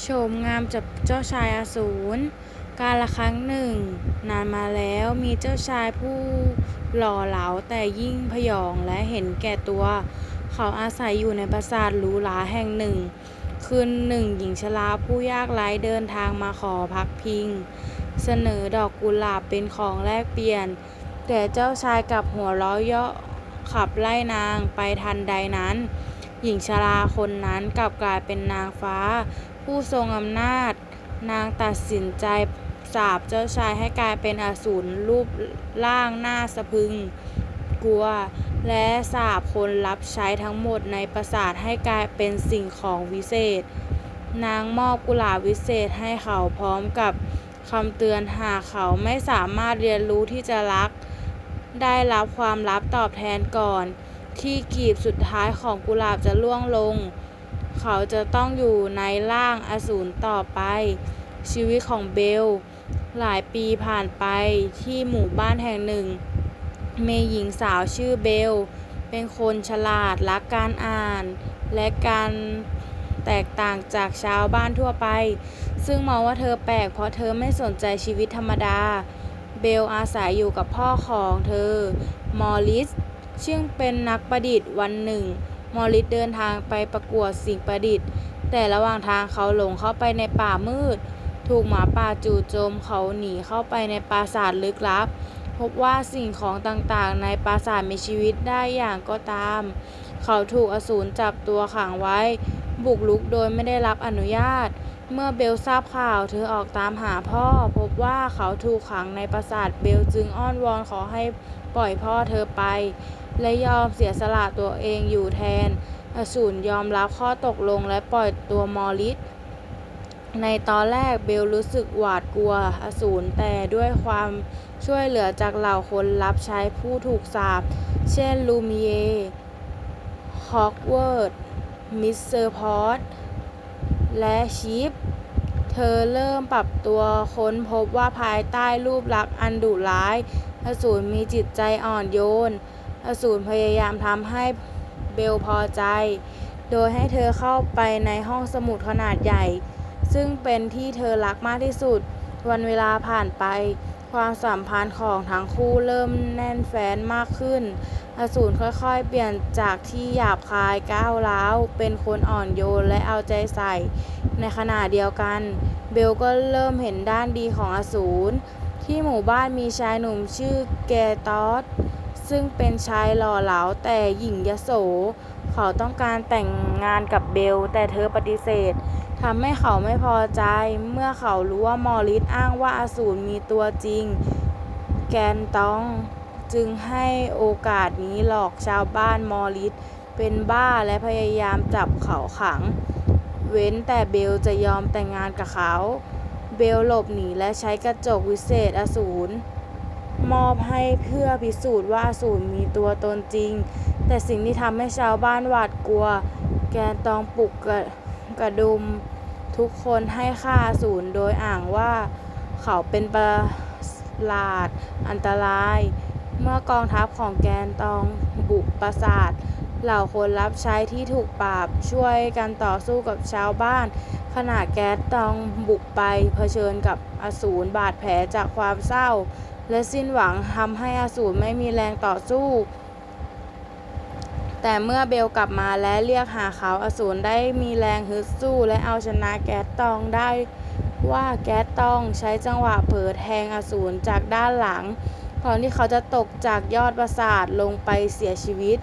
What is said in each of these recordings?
โฉมงามจากเจ้าชายอสูร การละครั้งหนึ่ง นานมาแล้วมีเจ้าชายผู้หล่อเหลาแต่ยิ่งพยองและเห็นแก่ตัว เขาอาศัยอยู่ในปราสาทหรูหราแห่งหนึ่ง คืนหนึ่งหญิงชราผู้ยากไร้เดินทางมาขอพักพิง เสนอดอกกุหลาบเป็นของแลกเปลี่ยน แต่เจ้าชายกับหัวเราะเยาะขับไล่นางไปทันใดนั้น หญิงชราคนนั้นกลับกลายเป็นนางฟ้า ผู้ทรงอำนาจ นางตัดสินใจสาปเจ้าชายให้กลายเป็นอสูรรูปร่างหน่าสะพึงกลัว และสาปคนรับใช้ทั้งหมดในปราสาทให้กลายเป็นสิ่งของวิเศษ นางมอบกุหลาบวิเศษให้เขาพร้อมกับคำเตือนหากเขาไม่สามารถเรียนรู้ที่จะรัก ได้รับความลับตอบแทนก่อน ที่กีบสุดท้ายของกุหลาบจะร่วงลง เขาจะต้องอยู่ในร่างอสูรต่อไป ชีวิตของเบล หลายปีผ่านไปที่หมู่บ้านแห่งหนึ่ง เมีหญิงสาวชื่อเบล เป็นคนฉลาดรักการอ่าน และการแตกต่างจากชาวบ้านทั่วไป ซึ่งมองว่าเธอแปลกเพราะเธอไม่สนใจชีวิตธรรมดา เบลอาศัยอยู่กับพ่อของเธอ มอริสซึ่งเป็นนักประดิษฐ์วันหนึ่ง มอริสเดินทางไปประกวดสิ่งประดิษฐ์ แต่ระหว่างทางเขาหลงเข้าไปในป่ามืด ถูกหมาป่าจู่โจมเขาหนีเข้าไปในปราสาทลึกลับ พบว่าสิ่งของต่างๆ ในปราสาทมีชีวิตได้อย่างก็ตาม เขาถูกอสูรจับตัวขังไว้ บุกรุกโดยไม่ได้รับอนุญาต เมื่อเบลทราบข่าวเธอออกตามหาพ่อ พบว่าเขาถูกขังในปราสาทเบลจึงอ้อนวอนขอให้ปล่อยพ่อเธอไป และยอมเสียสละตัวเองอยู่แทน อสูรยอมรับข้อตกลงและปล่อยตัวมอริสในตอนแรกเบลรู้สึกหวาดกลัวอสูรแต่ด้วยความช่วยเหลือจากเหล่าคนรับใช้ผู้ถูกสาปเช่นลูมิเยร์ฮอกเวอตส์มิสเตอร์พอตและชิปเธอเริ่มปรับตัวค้นพบว่าภายใต้รูปลักษณ์อันดุร้าย อสูรมีจิตใจอ่อนโยน อสูรพยายามทำให้เบลพอใจ โดยให้เธอเข้าไปในห้องสมุดขนาดใหญ่ ซึ่งเป็นที่เธอรักมากที่สุด วันเวลาผ่านไป ความสัมพันธ์ของทั้งคู่เริ่มแน่นแฟ้นมากขึ้น อสูรค่อยๆ เปลี่ยนจากที่หยาบคายก้าวร้าว เป็นคนอ่อนโยนและเอาใจใส่ ในขณะเดียวกัน เบลก็เริ่มเห็นด้านดีของอสูรที่หมู่บ้านมีชายหนุ่มชื่อแกตอส ซึ่งเป็นชายหล่อเหลาแต่หยิ่งยโส เขาต้องการแต่งงานกับเบล แต่เธอปฏิเสธทำให้เขาไม่พอใจ เมื่อเขารู้ว่ามอริสอ้างว่าอสูรมีตัวจริง แกนตองจึงให้โอกาสนี้หลอกชาวบ้านมอริสเป็นบ้าและพยายามจับเขาขัง เว้นแต่เบลจะยอมแต่งงานกับเขา เบลหลบหนีและใช้กระจกวิเศษอสูร มอบให้เพื่อพิสูจน์ว่าอสูรมีตัวตนจริง แต่สิ่งที่ทำให้ชาวบ้านหวาดกลัว แกนตองปลุกกระกระดุม ทุกคนให้ฆ่าอสูรโดยอ้างว่าเขาเป็นประหลาดอันตราย เมื่อกองทัพของแกนตองบุกปราสาทเหล่าคนรับใช้ที่ถูกปราบช่วยกันต่อสู้กับชาวบ้าน ขณะแก๊สตองบุกไปเผชิญกับอสูรบาดแผลจากความเศร้า และสิ้นหวังทำให้อสูรไม่มีแรงต่อสู้ แต่เมื่อเบลกลับมาและเรียกหาเขาอสูรได้มีแรงฮึดสู้และเอาชนะแก๊สตองได้ว่าแก๊สตองใช้จังหวะเผลอแทงอสูรจากด้านหลังก่อนที่เขาจะตกจากยอดปราสาทลงไปเสียชีวิต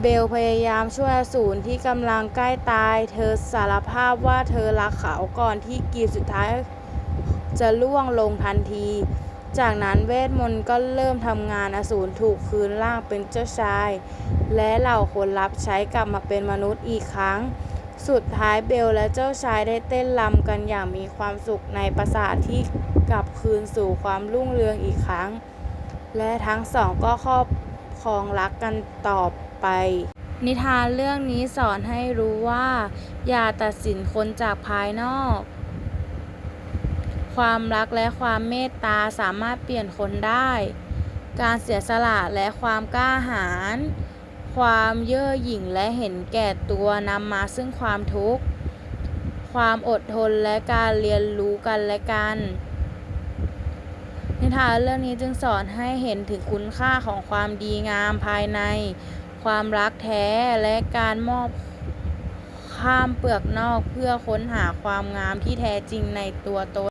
เบลพยายามช่วยอสูรที่กำลังใกล้ตาย เธอสารภาพว่าเธอรักเขาก่อนที่กรีดสุดท้ายจะล่วงลงทันที จากนั้นเวทมนต์ก็เริ่มทำงานอสูรถูกคืนร่างเป็นเจ้าชาย และเหล่าคนรับใช้กลับมาเป็นมนุษย์อีกครั้ง สุดท้ายเบลและเจ้าชายได้เต้นรำกันอย่างมีความสุขในปราสาทที่กลับคืนสู่ความรุ่งเรืองอีกครั้ง และทั้งสองก็ครอบครองรักกันต่อไป นิทานเรื่องนี้สอนให้รู้ว่า อย่าตัดสินคนจากภายนอก ความรักและความเมตตาสามารถเปลี่ยนคนได้ การเสียสละและความกล้าหาญ ความเย่อหยิ่งและเห็นแก่ตัวนำมาซึ่งความทุกข์ ความอดทนและการเรียนรู้กันและกัน นิทานเรื่องนี้จึงสอนให้เห็นถึงคุณค่าของความดีงามภายใน ความรักแท้และการมอบข้ามเปลือกนอกเพื่อค้นหาความงามที่แท้จริงในตัวตน